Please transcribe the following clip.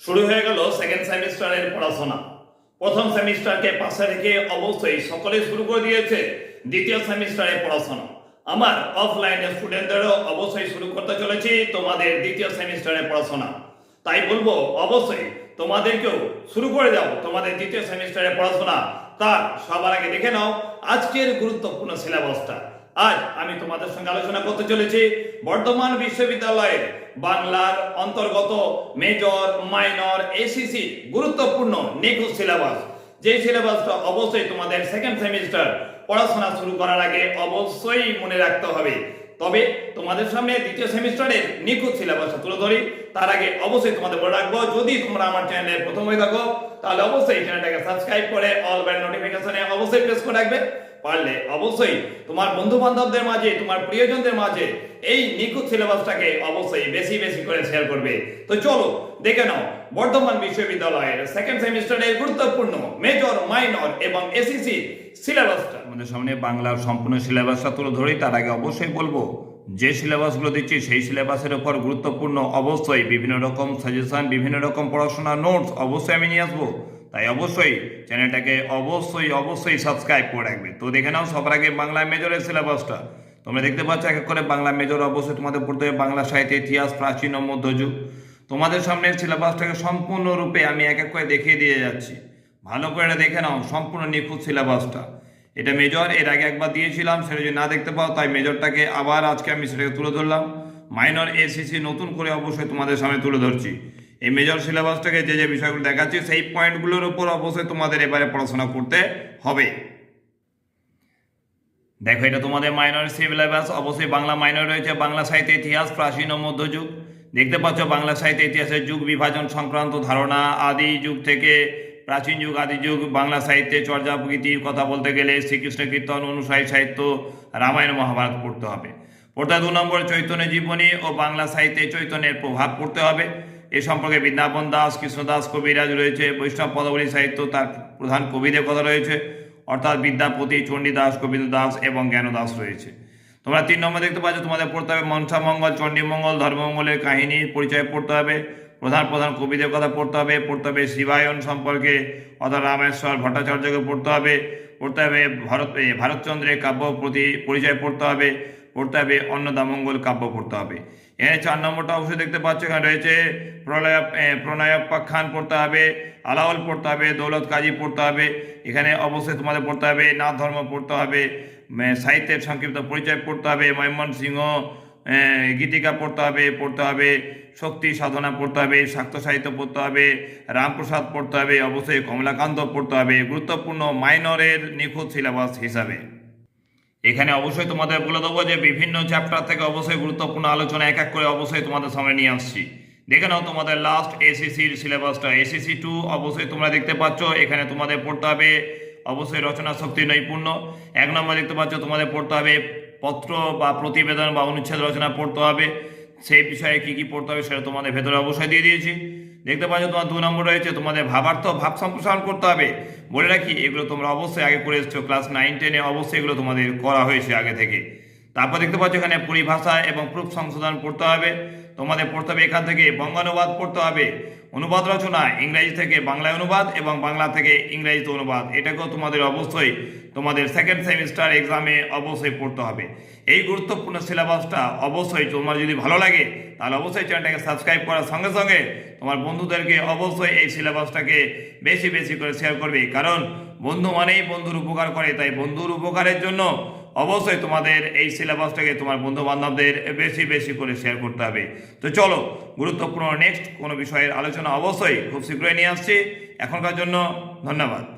শুরু হয়ে গেল সেকেন্ড সেমিস্টারের পড়াশোনা। প্রথম সেমিস্টারকে পাশে রেখে অবশ্যই সকলে শুরু করে দিয়েছে দ্বিতীয় সেমিস্টারের পড়াশোনা। আমার অফলাইনে স্টুডেন্টদেরও অবশ্যই শুরু করতে চলেছি তোমাদের দ্বিতীয় সেমিস্টারের পড়াশোনা। তাই বলব, অবশ্যই তোমাদেরকেও শুরু করে দাও তোমাদের দ্বিতীয় সেমিস্টারের পড়াশোনা। তার সবার আগে দেখে নাও। আজকের গুরুত্বপূর্ণ সিলেবাসটা আজ আমি তোমাদের সঙ্গে আলোচনা করতে চলেছি বর্ধমান বিশ্ববিদ্যালয়ের বাংলার অন্তর্গত মেজর, মাইনর এসিসি গুরুত্বপূর্ণ নিখুঁত সিলেবাস। যে সিলেবাসটা অবশ্যই তোমাদের সেকেন্ড সেমিস্টার পড়াশোনা শুরু করার আগে অবশ্যই মনে রাখতে হবে। তবে তোমাদের সামনে দ্বিতীয় সেমিস্টারের নিখুঁত সিলেবাসটা তুলে ধরি। তার আগে অবশ্যই তোমাদের বলে রাখব, যদি তোমরা আমার চ্যানেলের প্রথম হয়ে থাকো, তাহলে অবশ্যই চ্যানেলটাকে সাবস্ক্রাইব করে অল বেল নোটিফিকেশনে অবশ্যই প্রেস করে রাখবে। পারলে অবশ্যই তোমার বন্ধু বান্ধবদের মাঝে, তোমার প্রিয়জনদের মাঝে এই নিখুঁত সিলেবাসটাকে অবশ্যই বেশি বেশি করে শেয়ার করবে। তো চলো, দেখে নাও, বর্ধমান বিশ্ববিদ্যালয়ের সেকেন্ড সেমিস্টারের গুরুত্বপূর্ণ মেজর মাইনর এবং এসিসি সিলেবাসটা। আমাদের সামনে বাংলার সম্পূর্ণ সিলেবাসটা তুলে ধরি তার আগে অবশ্যই বলব, যে সিলেবাসগুলো দিচ্ছি সেই সিলেবাসের উপর গুরুত্বপূর্ণ অবশ্যই বিভিন্ন রকম সাজেশন বিভিন্ন রকম পড়াশোনার নোটস অবশ্যই আমি নিয়ে আসব। তাই অবশ্যই চ্যানেলটাকে অবশ্যই অবশ্যই সাবস্ক্রাইব করে রাখবে। তো দেখে নাও সবার আগে বাংলা মেজরের সিলেবাসটা। তোমরা দেখতে পাচ্ছ এক এক করে বাংলা মেজর অবশ্যই তোমাদের পড়তে হবে। বাংলা সাহিত্য ইতিহাস, প্রাচীন ও মধ্যযুগ। তোমাদের সামনে সিলেবাসটাকে সম্পূর্ণরূপে আমি এক এক করে দেখিয়ে দিয়ে যাচ্ছি। ভালো করে এটা দেখে নাও, সম্পূর্ণ নিখুঁত সিলেবাসটা। এটা মেজর এর আগে একবার দিয়েছিলাম, সেটা যদি না দেখতে পাও, তাই মেজরটাকে আবার আজকে আমি সেটাকে তুলে ধরলাম। মাইনর এসিসি নতুন করে অবশ্যই তোমাদের সামনে তুলে ধরছি। এই মেজর সিলেবাসটাকে যে যে বিষয়গুলো দেখাচ্ছি, সেই পয়েন্টগুলোর উপর অবশ্যই তোমাদের এবারে পড়াশোনা করতে হবে। দেখো, এটা তোমাদের মাইনর সিলেবাস অবশ্যই বাংলা মাইনর রয়েছে, বাংলা সাহিত্য ইতিহাস, প্রাচীন ও মধ্যযুগ। দেখতে পাচ্ছ, বাংলা সাহিত্য ইতিহাসের যুগ, বিভাজন সংক্রান্ত ধারণা, আদি যুগ থেকে প্রাচীন যুগ, আদি যুগ, বাংলা সাহিত্যে চর্যা প্রকৃতির কথা বলতে গেলে শ্রীকৃষ্ণ কীর্তন অনুসারী সাহিত্য, রামায়ণ, মহাভারত পড়তে হবে। হবে দু নম্বর চৈতন্য জীবনী ও বাংলা সাহিত্যে চৈতন্যের প্রভাব পড়তে হবে। এ সম্পর্কে বৃন্দাবন দাস কৃষ্ণদাস কবিরাজ রয়েছে। বৈষ্ণব পদাবলী সাহিত্য তার প্রধান কবিদের কথা রয়েছে। অর্থাৎ বিদ্যাপতি চণ্ডীদাস কবিন্দ দাস এবং জ্ঞানদাস রয়েছে। তোমরা তিন নম্বর দেখতে পাচ্ছ, তোমাদের পড়তে হবে মনসামঙ্গল চণ্ডীমঙ্গল ধর্মমঙ্গলের কাহিনী, পরিচয় পড়তে হবে। প্রধান প্রধান কবিদের কথা পড়তে হবে পড়তে হবে শিবায়ন সম্পর্কে, অর্থাৎ রামেশ্বর ভট্টাচার্যকে পড়তে হবে পড়তে হবে ভারত ভারতচন্দ্রের কাব্য প্রতি পরিচয় পড়তে হবে পড়তে হবে অন্নদামঙ্গল কাব্য পড়তে হবে। এখানে চার নম্বরটা অবশ্যই দেখতে পাচ্ছ, এখানে রয়েছে প্রলয় প্রণয়োপাখ্যান পড়তে হবে, আলাওল পড়তে হবে, দৌলত কাজী পড়তে হবে, এখানে অবশ্যই তোমাদের পড়তে হবে, নাথ ধর্ম পড়তে হবে সাহিত্যের সংক্ষিপ্ত পরিচয় পড়তে হবে ময়মন সিংহ গীতিকা পড়তে হবে পড়তে হবে, শক্তি সাধনা পড়তে হবে, শাক্ত সাহিত্য পড়তে হবে, রামপ্রসাদ পড়তে হবে, অবশ্যই কমলাকান্ত পড়তে হবে, গুরুত্বপূর্ণ মাইনরের নিখুঁত সিলেবাস হিসাবে। এখানে অবশ্যই তোমাদের বলে দেবো যে বিভিন্ন চ্যাপ্টার থেকে অবশ্যই গুরুত্বপূর্ণ আলোচনা এক এক করে অবশ্যই তোমাদের সামনে নিয়ে আসছি। দেখে নাও তোমাদের লাস্ট এসিসির সিলেবাসটা। এসিসি টু অবশ্যই তোমরা দেখতে পাচ্ছ, এখানে তোমাদের পড়তে হবে, অবশ্যই রচনা শক্তি নৈপুণ্য। এক নম্বর দেখতে পাচ্ছ, তোমাদের পড়তে হবে পত্র বা প্রতিবেদন বা অনুচ্ছেদ রচনা পড়তে হবে। সেই বিষয়ে কি কি পড়তে হবে সেটা তোমাদের ভেতরে অবশ্যই দিয়ে দিয়েছি। দেখতে পাচ্ছ, তোমার দু নম্বর রয়েছে, তোমাদের ভাবার্থ, ভাব সম্প্রসারণ করতে হবে। বলে রাখি, এগুলো তোমরা অবশ্যই আগে করে এসছো ক্লাস নাইন টেনে অবশ্যই এগুলো তোমাদের করা হয়েছে আগে থেকে। তারপর দেখতে পাচ্ছ এখানে পরিভাষা এবং প্রুফ সংশোধন পড়তে হবে। তোমাদের পড়তে হবে এখান থেকে বঙ্গানুবাদ পড়তে হবে। অনুবাদ রচনা, ইংরেজি থেকে বাংলায় অনুবাদ এবং বাংলা থেকে ইংরেজিতে অনুবাদ। এটাকেও তোমাদের অবশ্যই তোমাদের সেকেন্ড সেমিস্টার এক্সামে অবশ্যই পড়তে হবে। এই গুরুত্বপূর্ণ সিলেবাসটা অবশ্যই তোমার যদি ভালো লাগে, তাহলে অবশ্যই চ্যানেলটাকে সাবস্ক্রাইব করার সঙ্গে সঙ্গে তোমার বন্ধুদেরকে অবশ্যই এই সিলেবাসটাকে বেশি বেশি করে শেয়ার করবে। কারণ বন্ধু মানেই বন্ধুর উপকার করে, তাই বন্ধুর উপকারের জন্য অবশ্যই তোমাদের এই সিলেবাসটাকে তোমার বন্ধু বান্ধবদের বেশি বেশি করে শেয়ার করতে হবে। তো চলো, গুরুত্বপূর্ণ নেক্সট কোনো বিষয়ের আলোচনা অবশ্যই খুব শীঘ্রই নিয়ে আসছি। এখনকার জন্য ধন্যবাদ।